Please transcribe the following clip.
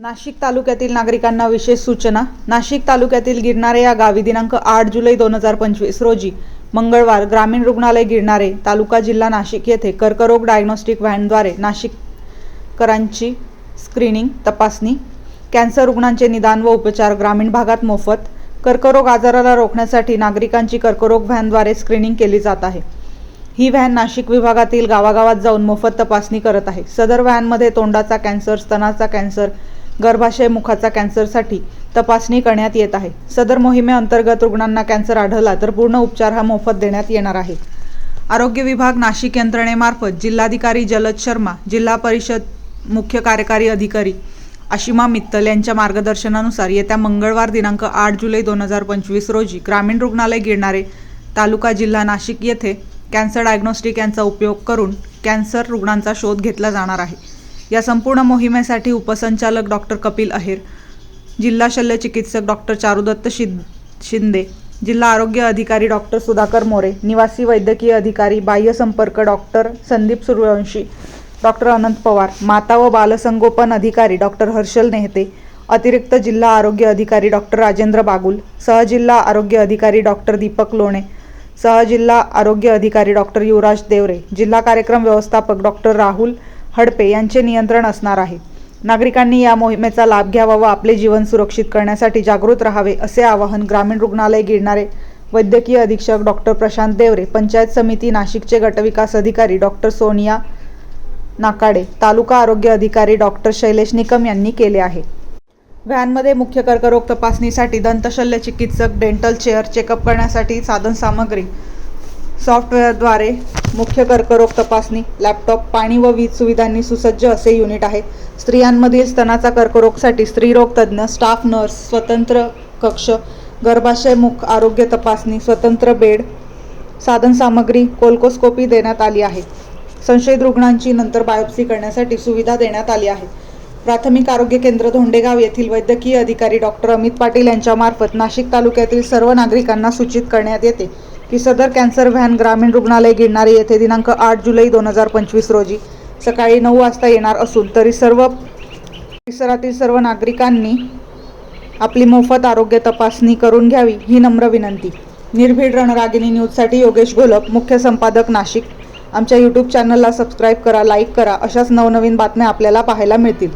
नाशिक तालुक्यातील नागरिकांना विशेष सूचना. नाशिक तालुक्यातील गिरणारे या गावी दिनांक आठ जुलै दोन हजार पंचवीस रोजी मंगळवार ग्रामीण रुग्णालय गिरणारे तालुका जिल्हा नाशिक येथे कर्करोग डायग्नोस्टिक व्हॅनद्वारे नाशिककरांची स्क्रीनिंग तपासणी कॅन्सर रुग्णांचे निदान व उपचार ग्रामीण भागात मोफत कर्करोग आजाराला रोखण्यासाठी नागरिकांची कर्करोग व्हॅनद्वारे स्क्रीनिंग केली जात आहे. ही व्हॅन नाशिक विभागातील गावागावात जाऊन मोफत तपासणी करत आहे. सदर व्हॅनमध्ये तोंडाचा कॅन्सर स्तनाचा कॅन्सर गर्भाशय मुखाचा कॅन्सरसाठी तपासणी करण्यात येत आहे. सदर मोहिमेअंतर्गत रुग्णांना कॅन्सर आढळला तर पूर्ण उपचार हा मोफत देण्यात येणार आहे. आरोग्य विभाग नाशिक यंत्रणेमार्फत जिल्हाधिकारी जलद शर्मा जिल्हा परिषद मुख्य कार्यकारी अधिकारी आशिमा मित्तल यांच्या मार्गदर्शनानुसार येत्या मंगळवार दिनांक आठ जुलै दोन हजार पंचवीस रोजी ग्रामीण रुग्णालय गिरणारे तालुका जिल्हा नाशिक येथे कॅन्सर डायग्नोस्टिक यांचा उपयोग करून कॅन्सर रुग्णांचा शोध घेतला जाणार आहे. या संपूर्ण मोहिमेसाठी उपसंचालक डॉक्टर कपिल अहेर जिल्हा शल्य चिकित्सक डॉक्टर चारुदत्त शिद शिंदे जिल्हा आरोग्य अधिकारी डॉक्टर सुधाकर मोरे निवासी वैद्यकीय अधिकारी बाह्य संपर्क डॉक्टर संदीप सूर्यवंशी डॉक्टर अनंत पवार माता व बालसंगोपन अधिकारी डॉक्टर हर्षल नेहते अतिरिक्त जिल्हा आरोग्य अधिकारी डॉक्टर राजेंद्र बागुल सहजिल्हा आरोग्य अधिकारी डॉक्टर दीपक लोणे सहजिल्हा आरोग्य अधिकारी डॉक्टर युवराज देवरे जिल्हा कार्यक्रम व्यवस्थापक डॉक्टर राहुल हडपे यांचे नियंत्रण असणार आहे. नागरिकांनी या मोहिमेचा लाभ घ्यावा व आपले जीवन सुरक्षित करण्यासाठी जागृत राहावे असे आवाहन ग्रामीण रुग्णालय गिरणारे वैद्यकीय अधीक्षक डॉक्टर प्रशांत देवरे पंचायत समिती नाशिकचे गटविकास अधिकारी डॉक्टर सोनिया नाकाडे तालुका आरोग्य अधिकारी डॉक्टर शैलेश निकम यांनी केले आहे. व्हॅनमध्ये मुख्य कर्करोग तपासणीसाठी दंतशल्य चिकित्सक डेंटल चेअर चेकअप करण्यासाठी साधनसामग्री सॉफ्टवेअरद्वारे मुख्य कर्करोग तपासणी लॅपटॉप पाणी व वीज सुविधांनी सुसज्ज असे युनिट आहे. स्त्रियांमधील स्तनाचा कर्करोगसाठी स्त्रीरोग तज्ज्ञ स्टाफ नर्स स्वतंत्र कक्ष गर्भाशय मुख आरोग्य तपासणी स्वतंत्र बेड साधनसामग्री कोल्कोस्कोपी देण्यात आली आहे. संशयित रुग्णांची नंतर बायोप्सी करण्यासाठी सुविधा देण्यात आली आहे. प्राथमिक आरोग्य केंद्र धोंडेगाव येथील वैद्यकीय अधिकारी डॉक्टर अमित पाटील यांच्यामार्फत नाशिक तालुक्यातील सर्व नागरिकांना सूचित करण्यात येते. की सदर कॅन्सर व्हॅन ग्रामीण रुग्णालय गिरणारे येथे दिनांक आठ जुलै दोन हजार पंचवीस रोजी सकाळी नऊ वाजता येणार असून तरी सर्व परिसरातील सर्व नागरिकांनी आपली मोफत आरोग्य तपासणी करून घ्यावी ही नम्र विनंती. निर्भीड रणरागिनी न्यूजसाठी योगेश घोलप मुख्य संपादक नाशिक. आमच्या यूट्यूब चॅनलला सबस्क्राईब करा लाईक करा अशाच नवनवीन बातम्या आपल्याला पाहायला मिळतील.